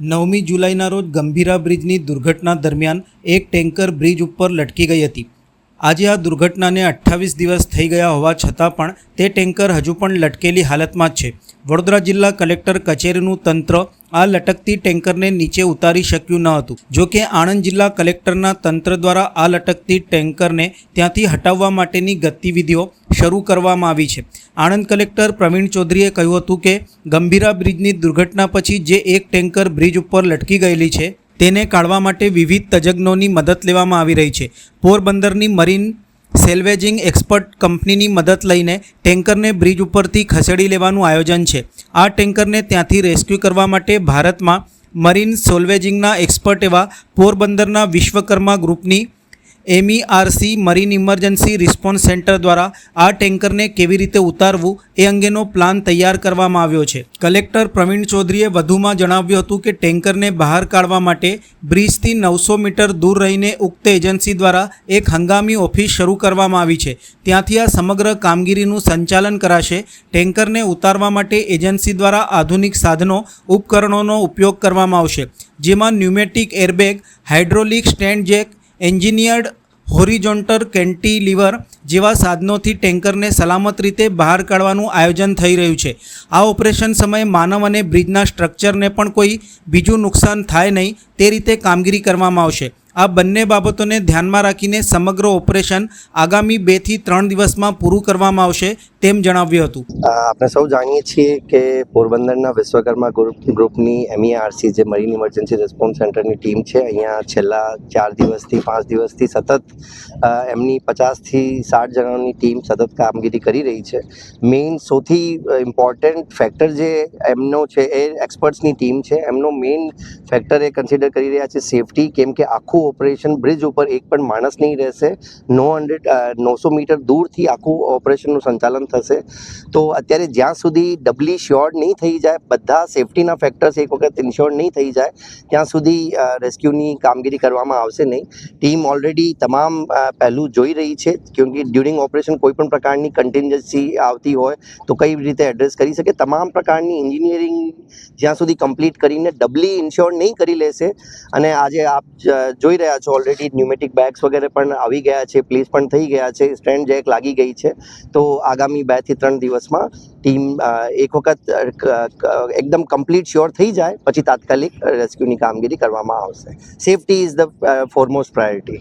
નવમી જુલાઈના રોજ ગંભીરા બ્રિજની દુર્ઘટના દરમિયાન એક ટેન્કર બ્રિજ ઉપર લટકી ગઈ હતી. આજે આ દુર્ઘટનાને અઠ્ઠાવીસ દિવસ થઈ ગયા હોવા છતાં પણ તે ટેન્કર હજુ પણ લટકેલી હાલતમાં જ છે. વડોદરા જિલ્લા કલેક્ટર કચેરીનું તંત્ર આ લટકતી ટેન્કરને નીચે ઉતારી શક્યું ન હતું. જો કે આણંદ જિલ્લા કલેક્ટરના તંત્ર દ્વારા આ લટકતી ટેન્કરને ત્યાંથી હટાવવા માટેની ગતિવિધિઓ શરૂ કરવામાં આવી છે. આણંદ કલેક્ટર પ્રવીણ ચૌધરીએ કહ્યું હતું કે, ગંભીરા બ્રિજની દુર્ઘટના પછી જે એક ટેન્કર બ્રિજ ઉપર લટકી ગયેલી છે, તેને કાઢવા માટે વિવિધ તજજ્ઞોની મદદ લેવામાં આવી રહી છે. પોરબંદરની મરીન સેલ્વેજિંગ એક્સપર્ટ કંપનીની મદદ લઈને ટેન્કરને બ્રિજ ઉપરથી ખસેડી લેવાનું આયોજન છે. આ ટેન્કરને ત્યાંથી રેસ્ક્યુ કરવા માટે ભારતમાં મરીન સોલ્વેજિંગના એક્સપર્ટ એવા પોરબંદરના વિશ્વકર્મા ગ્રુપની MERC marine emergency response centre દ્વારા આ ટેન્કરને કેવી રીતે ઉતારવું એ અંગેનો પ્લાન તૈયાર કરવામાં આવ્યો છે. કલેક્ટર પ્રવીણ ચૌધરીએ વધુમાં જણાવ્યું હતું કે ટેન્કરને બહાર કાઢવા માટે બ્રિજથી નવસો મીટર દૂર રહીને ઉક્ત એજન્સી દ્વારા એક હંગામી ઓફિસ શરૂ કરવામાં આવી છે. ત્યાંથી આ સમગ્ર કામગીરીનું સંચાલન કરાશે. ટેન્કરને ઉતારવા માટે એજન્સી દ્વારા આધુનિક સાધનો, ઉપકરણોનો ઉપયોગ કરવામાં આવશે. જેમાં pneumatic airbag, hydraulic stand jack, engineered horizontal cantilever જેવા સાધનોથી ટેન્કરને સલામત રીતે બહાર કાઢવાનું આયોજન થઈ રહ્યું છે. આ ઓપરેશન સમયે માનવ અને બ્રિજના સ્ટ્રક્ચરને પણ કોઈ બીજું નુકસાન થાય નહીં તે રીતે કામગીરી કરવામાં આવશે. આ બંને બાબતોને ધ્યાનમાં રાખીને સમગ્ર ઓપરેશન આગામી બેથી ત્રણ દિવસમાં પૂરું કરવામાં આવશે તેમ જણાવ્યું હતું. આપણે સૌ જાણીએ છીએ કે પોરબંદરના વિશ્વકર્મા ગ્રુપ, ગ્રુપની એમઈઆરસી જે મરીન ઇમરજન્સી રિસ્પોન્સ સેન્ટરની ટીમ છે, અહીંયા છેલ્લા ચાર દિવસથી, પાંચ દિવસથી સતત એમની પચાસથી સાઠ જણાની ટીમ સતત કામગીરી કરી રહી છે. મેઇન સૌથી ઇમ્પોર્ટન્ટ ફેક્ટર જે એમનો છે, એ એક્સપર્ટ્સની ટીમ છે. એમનો મેઇન ફેક્ટર એ કન્સિડર કરી રહ્યા છે સેફટી કેમ કે આખું ઓપરેશન બ્રિજ ઉપર એક પણ માણસ નહીં રહેશે. નો હંડ્રેડ નવસો મીટર દૂરથી આખું ઓપરેશનનું સંચાલન થશે. તો અત્યારે જ્યાં સુધી ડબલી શ્યોર નહીં થઈ જાય, બધા સેફટીના ફેક્ટર્સ એક વખત ઇન્શ્યોર નહીં થઈ જાય, ત્યાં સુધી રેસ્ક્યુની કામગીરી કરવામાં આવશે નહીં. ટીમ ઓલરેડી તમામ પહેલું જોઈ રહી છે, કેમકે ડ્યુરિંગ ઓપરેશન કોઈપણ પ્રકારની કન્ટિન્જન્સી આવતી હોય, તો કઈ રીતે એડ્રેસ કરી શકે? તમામ પ્રકારની એન્જિનિયરિંગ જ્યાં સુધી કમ્પ્લીટ કરીને ડબલી ઇન્શ્યોર નહીં કરી લેશે, અને આજે આપ જ- જોઈ રહ્યા છો. ઓલરેડી ન્યુમેટિક બેગ્સ વગેરે પણ આવી ગયા છે. પ્લીઝ પણ થઈ ગયા છે. સ્ટેન્ડ જેક લાગી ગઈ છે. તો આગામી બેથી ત્રણ દિવસમાં ટીમ એક વખત એકદમ કમ્પ્લીટ શ્યોર થઈ જાય. પછી તાત્કાલિક રેસ્ક્યુની કામગીરી કરવામાં આવશે. Safety is the foremost priority